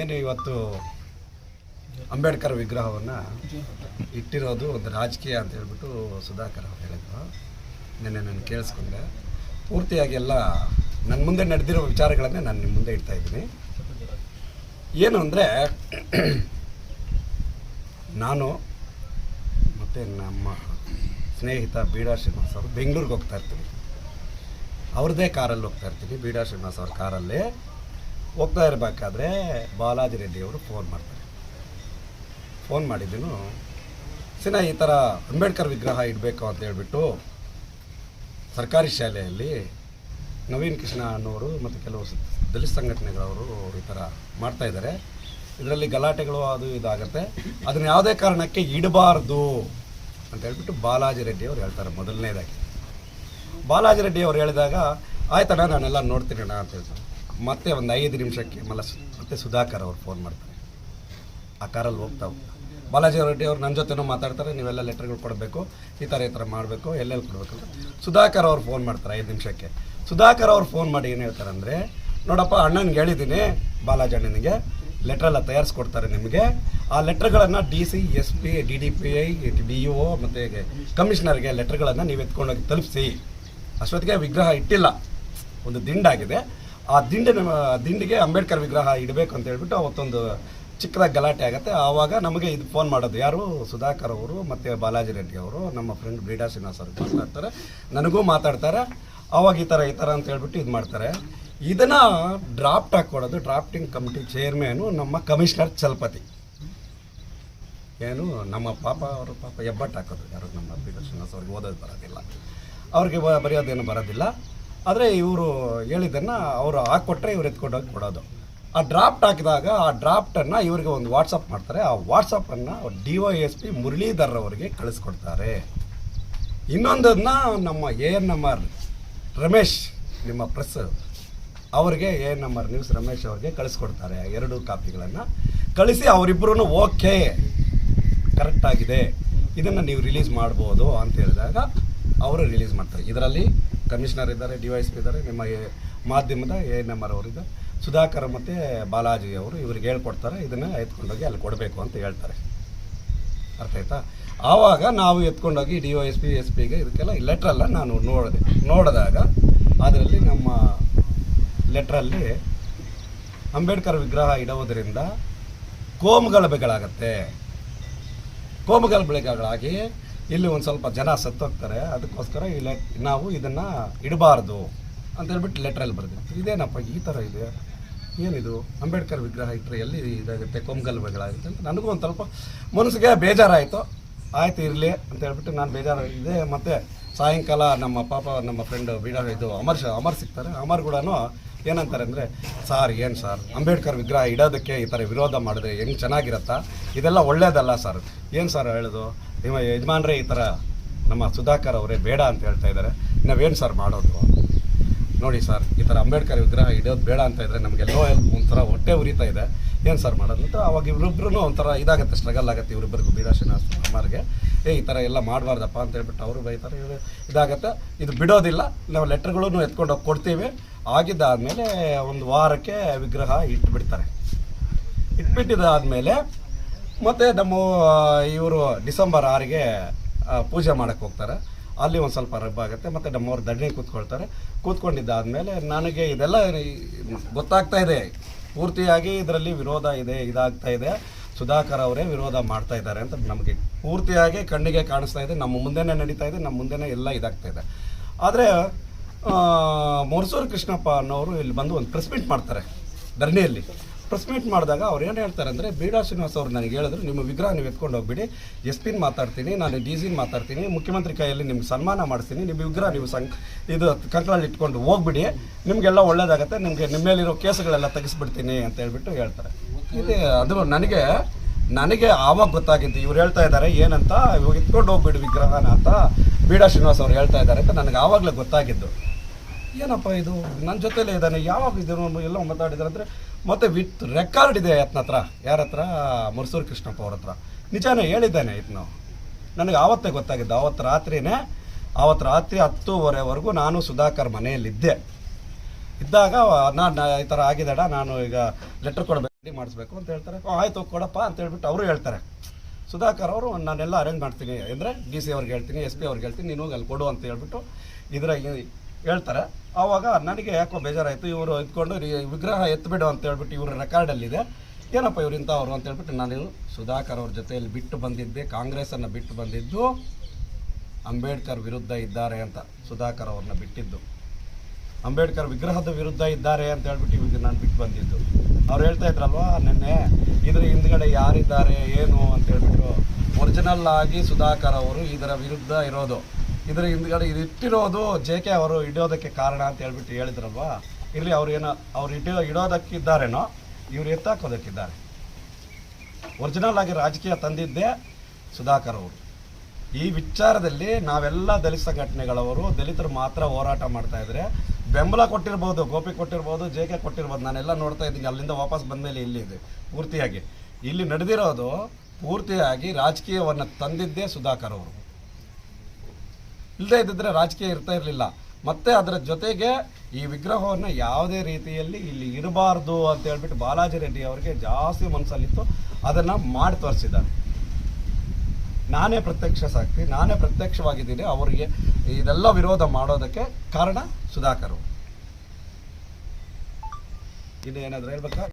ಏನು ಇವತ್ತು ಅಂಬೇಡ್ಕರ್ ವಿಗ್ರಹವನ್ನು ಇಟ್ಟಿರೋದು ಒಂದು ರಾಜಕೀಯ ಅಂತ ಹೇಳ್ಬಿಟ್ಟು ಸುಧಾಕರ್ ಅವ್ರು ಹೇಳಿದ್ರು. ನಿನ್ನೆ ನಾನು ಕೇಳಿಸ್ಕೊಂಡೆ. ಪೂರ್ತಿಯಾಗಿ ಎಲ್ಲ ನನ್ನ ಮುಂದೆ ನಡೆದಿರೋ ವಿಚಾರಗಳನ್ನೇ ನಾನು ನಿಮ್ಮ ಮುಂದೆ ಇಡ್ತಾ ಇದ್ದೀನಿ. ಏನು ಅಂದರೆ, ನಾನು ಮತ್ತು ನಮ್ಮ ಸ್ನೇಹಿತ ಬೀಡಾ ಶ್ರೀನಿವಾಸ್ ಅವರು ಬೆಂಗಳೂರಿಗೆ ಹೋಗ್ತಾ ಇರ್ತೀನಿ. ಅವ್ರದ್ದೇ ಕಾರಲ್ಲಿ ಹೋಗ್ತಾ ಇರ್ತೀನಿ, ಬೀಡಾ ಶ್ರೀನಿವಾಸ್ ಅವ್ರ ಕಾರಲ್ಲಿ. ಹೋಗ್ತಾ ಇರಬೇಕಾದ್ರೆ ಬಾಲಾಜಿ ರೆಡ್ಡಿ ಅವರು ಫೋನ್ ಮಾಡ್ತಾರೆ. ಫೋನ್ ಮಾಡಿದ್ದನು ಸಿನ ಈ ಥರ ಅಂಬೇಡ್ಕರ್ ವಿಗ್ರಹ ಇಡಬೇಕು ಅಂತ ಹೇಳ್ಬಿಟ್ಟು ಸರ್ಕಾರಿ ಶಾಲೆಯಲ್ಲಿ ನವೀನ್ ಕೃಷ್ಣ ಅನ್ನೋರು ಮತ್ತು ಕೆಲವು ದಲಿತ ಸಂಘಟನೆಗಳವರು ಈ ಥರ ಮಾಡ್ತಾ ಇದ್ದಾರೆ. ಇದರಲ್ಲಿ ಗಲಾಟೆಗಳು ಅದು ಇದಾಗುತ್ತೆ. ಅದನ್ನು ಯಾವುದೇ ಕಾರಣಕ್ಕೆ ಇಡಬಾರ್ದು ಅಂತ ಹೇಳ್ಬಿಟ್ಟು ಬಾಲಾಜಿ ರೆಡ್ಡಿ ಅವರು ಹೇಳ್ತಾರೆ ಮೊದಲನೇದಾಗಿ. ಬಾಲಾಜಿ ರೆಡ್ಡಿ ಅವರು ಹೇಳಿದಾಗ, ಆಯ್ತಣ್ಣ, ನಾನೆಲ್ಲ ನೋಡ್ತೀನಿ ಅಣ್ಣ, ಅಂತ ಹೇಳ್ತಾರೆ. ಮತ್ತೆ ಒಂದು ಐದು ನಿಮಿಷಕ್ಕೆ ಮಲ್ಲ ಮತ್ತೆ ಸುಧಾಕರ್ ಅವ್ರು ಫೋನ್ ಮಾಡ್ತಾರೆ. ಆ ಕಾರಲ್ಲಿ ಹೋಗ್ತಾ ಹೋಗ್ತಾ. ಬಾಲಾಜಿ ರೆಡ್ಡಿ ಅವ್ರು ನನ್ನ ಜೊತೆನೂ ಮಾತಾಡ್ತಾರೆ, ನೀವೆಲ್ಲ ಲೆಟರ್ಗಳು ಕೊಡಬೇಕು, ಈ ಥರ ಈ ಥರ ಮಾಡಬೇಕು, ಎಲ್ಲೆಲ್ಲಿ ಕೊಡಬೇಕು ಸುಧಾಕರ್ ಅವ್ರು ಫೋನ್ ಮಾಡ್ತಾರೆ ಐದು ನಿಮಿಷಕ್ಕೆ. ಸುಧಾಕರ್ ಅವ್ರು ಫೋನ್ ಮಾಡಿ ಏನು ಹೇಳ್ತಾರೆ ಅಂದರೆ ನೋಡಪ್ಪ, ಅಣ್ಣನಿಗೆ ಹೇಳಿದ್ದೀನಿ ಬಾಲಾಜಿ ಅಣ್ಣನಿಗೆ ಲೆಟ್ರೆಲ್ಲ ತಯಾರಿಸ್ಕೊಡ್ತಾರೆ ನಿಮಗೆ. ಆ ಲೆಟ್ರ್ಗಳನ್ನು D C S P D D P I D U O ಮತ್ತು ಕಮಿಷನರ್ಗೆ ಲೆಟ್ರ್ಗಳನ್ನು ನೀವು ಎತ್ಕೊಂಡೋಗಿ ತಲುಪಿಸಿ. ಅಷ್ಟೊತ್ತಿಗೆ ವಿಗ್ರಹ ಇಟ್ಟಿಲ್ಲ. ಒಂದು ದಿಂಡಾಗಿದೆ ಆ ದಿಂಡಿನ ದಿಂಡಿಗೆ ಅಂಬೇಡ್ಕರ್ ವಿಗ್ರಹ ಇಡಬೇಕು ಅಂತ ಹೇಳ್ಬಿಟ್ಟು ಅವತ್ತೊಂದು ಚಿಕ್ಕದಾಗಿ ಗಲಾಟೆ ಆಗುತ್ತೆ. ಆವಾಗ ನಮಗೆ ಇದು ಫೋನ್ ಮಾಡೋದು ಯಾರು? ಸುಧಾಕರ್ ಅವರು ಮತ್ತು ಬಾಲಾಜಿ ರೆಡ್ಡಿ ಅವರು, ನಮ್ಮ ಫ್ರೆಂಡ್ ಬ್ರೀಡಾ ಶ್ರೀನಿವಾಸ್ ಅವರು ಮಾತಾಡ್ತಾರೆ. ನನಗೂ ಮಾತಾಡ್ತಾರೆ. ಅವಾಗ ಈ ಥರ ಈ ಥರ ಅಂತ ಹೇಳ್ಬಿಟ್ಟು ಇದು ಮಾಡ್ತಾರೆ. ಇದನ್ನು ಡ್ರಾಫ್ಟ್ ಹಾಕ್ಕೊಡೋದು ಡ್ರಾಫ್ಟಿಂಗ್ ಕಮಿಟಿ ಚೇರ್ಮೇನು ನಮ್ಮ ಕಮಿಷನರ್ ಚಲಪತಿ. ಏನು? ನಮ್ಮ ಪಾಪ, ಅವರು ಪಾಪ ಎಬ್ಬಟ್ಟು ಹಾಕೋದು ಯಾರು? ನಮ್ಮ ಬ್ರೀಡಾ ಶ್ರೀನಿವಾಸ್ ಅವ್ರಿಗೆ ಓದೋದು ಬರೋದಿಲ್ಲ. ಅವ್ರಿಗೆ ಬರೆಯೋದೇನು ಬರೋದಿಲ್ಲ. ಆದರೆ ಇವರು ಹೇಳಿದ್ದನ್ನು ಅವರು ಹಾಕ್ಕೊಟ್ರೆ ಇವ್ರು ಎತ್ಕೊಂಡೋಗಿ ಕೊಡೋದು ಆ ಡ್ರಾಫ್ಟ್ ಹಾಕಿದಾಗ ಆ ಡ್ರಾಫ್ಟನ್ನು ಇವರಿಗೆ ಒಂದು ವಾಟ್ಸಪ್ ಮಾಡ್ತಾರೆ. ಆ ವಾಟ್ಸಪ್ಪನ್ನು D Y S P Muralidhar ಅವರಿಗೆ ಕಳಿಸ್ಕೊಡ್ತಾರೆ. ಇನ್ನೊಂದನ್ನ ನಮ್ಮ A N M R Ramesh, ನಿಮ್ಮ ಪ್ರೆಸ್ ಅವರಿಗೆ A N M R news Ramesh ಅವರಿಗೆ ಕಳಿಸ್ಕೊಡ್ತಾರೆ. ಎರಡು ಕಾಪಿಗಳನ್ನು ಕಳಿಸಿ ಅವರಿಬ್ಬರೂ ಓಕೆ ಕರೆಕ್ಟಾಗಿದೆ ಇದನ್ನು ನೀವು ರಿಲೀಸ್ ಮಾಡ್ಬೋದು ಅಂತ ಹೇಳಿದಾಗ ಅವರು ರಿಲೀಸ್ ಮಾಡ್ತಾರೆ. ಇದರಲ್ಲಿ ಕಮಿಷನರ್ ಇದ್ದಾರೆ ಡಿ ಪಿ ಇದ್ದಾರೆ, ನಿಮ್ಮ ಮಾಧ್ಯಮದ ಎ ಎನ್ ಎಂ ಆರ್ ಅವರಿದ್ದಾರೆ ಸುಧಾಕರ್ ಮತ್ತು ಬಾಲಾಜಿ ಅವರು ಇವ್ರಿಗೆ ಹೇಳ್ಕೊಡ್ತಾರೆ, ಇದನ್ನು ಎತ್ಕೊಂಡೋಗಿ ಅಲ್ಲಿ ಕೊಡಬೇಕು ಅಂತ ಹೇಳ್ತಾರೆ. ಅರ್ಥ ಆಯ್ತಾ? ಆವಾಗ ನಾವು ಎತ್ಕೊಂಡೋಗಿ D Y S P S ಪಿಗೆ ಇದಕ್ಕೆಲ್ಲ ಲೆಟ್ರೆಲ್ಲ ನಾನು ನೋಡಿದೆ ನೋಡಿದಾಗ ಅದರಲ್ಲಿ ನಮ್ಮ ಲೆಟ್ರಲ್ಲಿ ಅಂಬೇಡ್ಕರ್ ವಿಗ್ರಹ ಇಡುವುದರಿಂದ ಕೋಮುಗಳ ಕೋಮುಗಲಭೆಗಳಾಗಿ ಇಲ್ಲಿ ಒಂದು ಸ್ವಲ್ಪ ಜನ ಸತ್ತೋಗ್ತಾರೆ, ಅದಕ್ಕೋಸ್ಕರ ಈ ಲೆಟ್ ನಾವು ಇದನ್ನು ಇಡಬಾರ್ದು ಅಂತ ಹೇಳ್ಬಿಟ್ಟು ಲೆಟ್ರಲ್ಲಿ ಬರೆದಿತ್ತು ಇದೇನಪ್ಪ ಈ ಥರ ಇದೆ? ಏನಿದು? ಅಂಬೇಡ್ಕರ್ ವಿಗ್ರಹ ಇಟ್ಟರೆ ಎಲ್ಲಿ ಇದಾಗುತ್ತೆ? ಕೋಮುಗಲಭೆಗಳಾಗುತ್ತೆ ಅಂತ ನನಗೂ ಒಂದು ಸ್ವಲ್ಪ ಮನಸ್ಸಿಗೆ ಬೇಜಾರಾಯಿತು. ಆಯ್ತು, ಇರಲಿ ಅಂತ ಹೇಳ್ಬಿಟ್ಟು ನಾನು ಬೇಜಾರು ಇದೆ ಮತ್ತು ಸಾಯಂಕಾಲ ನಮ್ಮ ಪಾಪ, ನಮ್ಮ ಫ್ರೆಂಡ್ ಬೀಡ ಇದು ಅಮರ್ ಅಮರ್ ಸಿಗ್ತಾರೆ. ಅಮರ್ ಕೂಡ ಏನಂತಾರೆ ಅಂದರೆ, ಸಾರ್, ಏನು ಸರ್? ಅಂಬೇಡ್ಕರ್ ವಿಗ್ರಹ ಇಡೋದಕ್ಕೆ ಈ ಥರ ವಿರೋಧ ಮಾಡಿದ್ರೆ ಹೆಂಗೆ ಚೆನ್ನಾಗಿರತ್ತಾ? ಇದೆಲ್ಲ ಒಳ್ಳೇದಲ್ಲ ಸರ್. ಏನು ಸರ್ ಹೇಳೋದು? ನಿಮ್ಮ ಯಜಮಾನ್ರೇ ಈ ಥರ ನಮ್ಮ ಸುಧಾಕರ್ ಅವರೇ ಬೇಡ ಅಂತ ಹೇಳ್ತಾ ಇದ್ದಾರೆ. ನಾವೇನು ಸರ್ ಮಾಡೋದು? ನೋಡಿ ಸರ್ ಈ ಥರ ಅಂಬೇಡ್ಕರ್ ವಿಗ್ರಹ ಇಡೋದು ಬೇಡ ಅಂತ ಇದ್ದರೆ ನಮಗೆಲ್ಲೋ ಒಂಥರ ಹೊಟ್ಟೆ ಉರಿತಾ ಇದೆ. ಏನು ಸರ್ ಮಾಡೋದು? ಅಂತ ಅವಾಗ ಇವರಿಬ್ರು ಒಂಥರ ಇದಾಗುತ್ತೆ ಸ್ಟ್ರಗಲ್ ಆಗುತ್ತೆ ಇವರಿಬ್ಬರಿಗೂ ಶ್ರೀನಿವಾಸ ಅಮ್ಮರಿಗೆ. ಏ, ಈ ಥರ ಎಲ್ಲ ಮಾಡಬಾರ್ದಪ್ಪ ಅಂತ ಹೇಳ್ಬಿಟ್ಟು ಅವರು ಬೈತಾರೆ, ಇವರು ಇದಾಗುತ್ತೆ. ಇದು ಬಿಡೋದಿಲ್ಲ, ನಾವು ಲೆಟ್ರ್ಗಳೂ ಎತ್ಕೊಂಡು ಹೋಗಿ ಕೊಡ್ತೀವಿ. ಆಗಿದ್ದಾದಮೇಲೆ ಒಂದು ವಾರಕ್ಕೆ ವಿಗ್ರಹ ಇಟ್ಬಿಡ್ತಾರೆ. ಇಟ್ಬಿಟ್ಟಿದ್ದಾದಮೇಲೆ ಮತ್ತು ನಮ್ಮ ಇವರು ಡಿಸೆಂಬರ್ ಆರಿಗೆ ಪೂಜೆ ಮಾಡೋಕ್ಕೆ ಹೋಗ್ತಾರೆ. ಅಲ್ಲಿ ಒಂದು ಸ್ವಲ್ಪ ರಬ್ಬ ಆಗುತ್ತೆ, ಮತ್ತು ನಮ್ಮವ್ರು ದಂಡನೆ ಕೂತ್ಕೊಳ್ತಾರೆ. ಕೂತ್ಕೊಂಡಿದ್ದಾದಮೇಲೆ ನನಗೆ ಇದೆಲ್ಲ ಗೊತ್ತಾಗ್ತಾ ಇದೆ. ಪೂರ್ತಿಯಾಗಿ ಇದರಲ್ಲಿ ವಿರೋಧ ಇದೆ, ಇದಾಗ್ತಾ ಇದೆ. ಸುಧಾಕರ್ ಅವರೇ ವಿರೋಧ ಮಾಡ್ತಾ ಇದ್ದಾರೆ ಅಂತ ನಮಗೆ ಪೂರ್ತಿಯಾಗಿ ಕಣ್ಣಿಗೆ ಕಾಣಿಸ್ತಾ ಇದೆ. ನಮ್ಮ ಮುಂದೆನೇ ನಡೀತಾ ಇದೆ, ನಮ್ಮ ಮುಂದೆನೇ ಎಲ್ಲ ಇದಾಗ್ತಾ ಇದೆ. ಆದರೆ ಮುರ್ಸೂರು ಕೃಷ್ಣಪ್ಪ ಅನ್ನೋರು ಇಲ್ಲಿ ಬಂದು ಒಂದು ಪ್ರೆಸ್ ಮೀಟ್ ಮಾಡ್ತಾರೆ, ಧರಣಿಯಲ್ಲಿ. ಪ್ರೆಸ್ ಮೀಟ್ ಮಾಡಿದಾಗ ಅವ್ರು ಏನು ಹೇಳ್ತಾರೆ ಅಂದರೆ ಬೀಡಾ ಶ್ರೀನಿವಾಸ ಅವರು ನನಗೆ ಹೇಳಿದ್ರು, ನಿಮ್ಮ ವಿಗ್ರಹ ನೀವು ಎತ್ಕೊಂಡು ಹೋಗ್ಬಿಡಿ, ಎಸ್ ಪಿನ್ ಮಾತಾಡ್ತೀನಿ, ನಾನು ಡಿ ಮಾತಾಡ್ತೀನಿ, ಮುಖ್ಯಮಂತ್ರಿ ಕೈಯಲ್ಲಿ ನಿಮ್ಗೆ ಸನ್ಮಾನ ಮಾಡಿಸ್ತೀನಿ, ನಿಮ್ಮ ವಿಗ್ರಹ ನೀವು ಸಂ ಇದು ಕಂಕಳಲ್ಲಿ ಇಟ್ಕೊಂಡು ಹೋಗ್ಬಿಡಿ, ನಿಮಗೆಲ್ಲ ಒಳ್ಳೇದಾಗತ್ತೆ, ನಿಮಗೆ ನಿಮ್ಮ ಮೇಲಿರೋ ಕೇಸುಗಳೆಲ್ಲ ತೆಗೆಸ್ಬಿಡ್ತೀನಿ ಅಂತ ಹೇಳ್ಬಿಟ್ಟು ಹೇಳ್ತಾರೆ. ಇದು ಅದು ನನಗೆ ನನಗೆ ಆವಾಗ ಗೊತ್ತಾಗಿದ್ದು, ಇವ್ರು ಹೇಳ್ತಾ ಇದ್ದಾರೆ, ಏನಂತ, ಇವಾಗ ಎತ್ಕೊಂಡು ಹೋಗ್ಬಿಡಿ ವಿಗ್ರಹನ ಅಂತ ಬೀಡಾ ಶ್ರೀನಿವಾಸ್ ಅವ್ರು ಹೇಳ್ತಾ ಇದ್ದಾರೆ ಅಂತ ನನಗೆ ಆವಾಗಲೇ ಗೊತ್ತಾಗಿದ್ದು. ಏನಪ್ಪ ಇದು? ನನ್ನ ಜೊತೆಲೇ ಇದ್ದಾನೆ. ಯಾವಾಗ ಇದನ್ನು ಎಲ್ಲ ಮಾತಾಡಿದ್ದಾರೆ ಅಂದರೆ ಮತ್ತೆ ವಿತ್ ರೆಕಾರ್ಡ್ ಇದೆ ಆತನ ಹತ್ರ. ಯಾರ ಹತ್ರ? ಮುರ್ಸೂರು ಕೃಷ್ಣಪ್ಪ ಅವ್ರ ಹತ್ರ. ನಿಜಾನೇ ಹೇಳಿದ್ದಾನೆ ಇದನ್ನು ನನಗೆ ಆವತ್ತೇ ಗೊತ್ತಾಗಿದ್ದು. ಆವತ್ತು ರಾತ್ರಿನೇ ಆವತ್ತು ರಾತ್ರಿ ಹತ್ತೂವರೆವರೆಗೂ ನಾನು ಸುಧಾಕರ್ ಮನೆಯಲ್ಲಿದ್ದೆ. ಇದ್ದಾಗ ನಾನು ಈ ಥರ ಆಗಿದ್ದಾಡ, ನಾನು ಈಗ ಲೆಟ್ರ್ ಕೊಡಬೇಕು ರೆಡಿ ಮಾಡಿಸ್ಬೇಕು ಅಂತ ಹೇಳ್ತಾರೆ. ಆಯಿತು ಕೊಡಪ್ಪ ಅಂತ ಹೇಳ್ಬಿಟ್ಟು ಅವರು ಹೇಳ್ತಾರೆ. ಸುಧಾಕರ್ ಅವರು, ನಾನೆಲ್ಲ ಅರೇಂಜ್ ಮಾಡ್ತೀನಿ. ಅಂದರೆ ಡಿ ಸಿ ಅವ್ರಿಗೆ ಹೇಳ್ತೀನಿ ಎಸ್ ಪಿ ಅವ್ರಿಗೆ ಹೇಳ್ತೀನಿ, ನೀನು ಅಲ್ಲಿ ಕೊಡು ಅಂತ ಹೇಳ್ಬಿಟ್ಟು ಇದ್ರಾಗ ಹೇಳ್ತಾರೆ. ಆವಾಗ ನನಗೆ ಯಾಕೋ ಬೇಜಾರಾಯಿತು, ಇವರು ಇದ್ಕೊಂಡು ವಿಗ್ರಹ ಎತ್ಬಿಡು ಅಂತ ಹೇಳ್ಬಿಟ್ಟು ಇವರು ರೆಕಾರ್ಡಲ್ಲಿದೆ ಏನಪ್ಪ ಇವ್ರು ಇಂಥವ್ರು ಅಂತ ಹೇಳ್ಬಿಟ್ಟು ನಾನು ಸುಧಾಕರ್ ಅವ್ರ ಜೊತೆಯಲ್ಲಿ ಬಿಟ್ಟು ಬಂದಿದ್ದೆ ಕಾಂಗ್ರೆಸ್ಸನ್ನು ಬಿಟ್ಟು ಬಂದಿದ್ದು, ಅಂಬೇಡ್ಕರ್ ವಿರುದ್ಧ ಇದ್ದಾರೆ ಅಂತ ಸುಧಾಕರ್ ಅವ್ರನ್ನ ಬಿಟ್ಟಿದ್ದು. ಅಂಬೇಡ್ಕರ್ ವಿಗ್ರಹದ ವಿರುದ್ಧ ಇದ್ದಾರೆ ಅಂತ ಹೇಳ್ಬಿಟ್ಟು ಇವಾಗ ನಾನು ಬಿಟ್ಟು ಬಂದಿದ್ದು. ಅವ್ರು ಹೇಳ್ತಾ ಇದ್ರಲ್ವಾ, ನಿನ್ನೆ ಇದ್ರ ಹಿಂದ್ಗಡೆ ಯಾರಿದ್ದಾರೆ, ಏನು? ಅಂತ ಹೇಳ್ಬಿಟ್ಟು. ಒರಿಜಿನಲ್ ಆಗಿ ಸುಧಾಕರ್ ಅವರು ಇದರ ವಿರುದ್ಧ ಇರೋದು. ಇದರ ಹಿಂದ್ಗಡೆ ಇದು ಇಟ್ಟಿರೋದು ಜೆ ಕೆ ಅವರು ಇಡೋದಕ್ಕೆ ಕಾರಣ ಅಂತ ಹೇಳ್ಬಿಟ್ಟು ಹೇಳಿದ್ರಲ್ವಾ? ಇಲ್ಲಿ ಅವ್ರು ಏನೋ, ಅವ್ರು ಇಡೋ ಇಡೋದಕ್ಕಿದ್ದಾರೇನೋ ಇವ್ರು ಎತ್ತಾಕೋದಕ್ಕಿದ್ದಾರೆ. ಒರಿಜಿನಲ್ ಆಗಿ ರಾಜಕೀಯ ತಂದಿದ್ದೇ ಸುಧಾಕರ್ ಅವರು. ಈ ವಿಚಾರದಲ್ಲಿ ನಾವೆಲ್ಲ ದಲಿತ ಸಂಘಟನೆಗಳವರು, ದಲಿತರು ಮಾತ್ರ ಹೋರಾಟ ಮಾಡ್ತಾ ಇದ್ರೆ, ಬೆಂಬಲ ಕೊಟ್ಟಿರ್ಬೋದು, ಗೋಪಿ ಕೊಟ್ಟಿರ್ಬೋದು ಜೆ ಕೆ ಕೊಟ್ಟಿರ್ಬೋದು, ನಾನೆಲ್ಲ ನೋಡ್ತಾ ಇದ್ದೀನಿ, ಅಲ್ಲಿಂದ ವಾಪಸ್ ಬಂದಮೇಲೆ ಇಲ್ಲಿದೆ ಪೂರ್ತಿಯಾಗಿ. ಇಲ್ಲಿ ನಡೆದಿರೋದು ಪೂರ್ತಿಯಾಗಿ ರಾಜಕೀಯವನ್ನು ತಂದಿದ್ದೇ ಸುಧಾಕರ್ ಅವರು. ಇಲ್ಲದೆ ಇದ್ದಿದ್ರೆ ರಾಜಕೀಯ ಇರ್ತಾ ಇರಲಿಲ್ಲ. ಮತ್ತೆ ಅದರ ಜೊತೆಗೆ ಈ ವಿಗ್ರಹವನ್ನು ಯಾವುದೇ ರೀತಿಯಲ್ಲಿ ಇಲ್ಲಿ ಇರಬಾರ್ದು ಅಂತ ಹೇಳ್ಬಿಟ್ಟು ಬಾಲಾಜಿ ರೆಡ್ಡಿ ಅವರಿಗೆ ಜಾಸ್ತಿ ಮನಸ್ಸಲ್ಲಿತ್ತು ಅದನ್ನು ಮಾಡಿ ತೋರಿಸಿದ್ದಾರೆ. ನಾನೇ ಪ್ರತ್ಯಕ್ಷ ಸಾಕ್ಷಿ, ನಾನೇ ಪ್ರತ್ಯಕ್ಷವಾಗಿದ್ದೀನಿ. ಅವರಿಗೆ ಇದೆಲ್ಲ ವಿರೋಧ ಮಾಡೋದಕ್ಕೆ ಕಾರಣ ಸುಧಾಕರ್ ಇನ್ನು ಏನಾದರೂ ಹೇಳ್ಬೇಕಾ?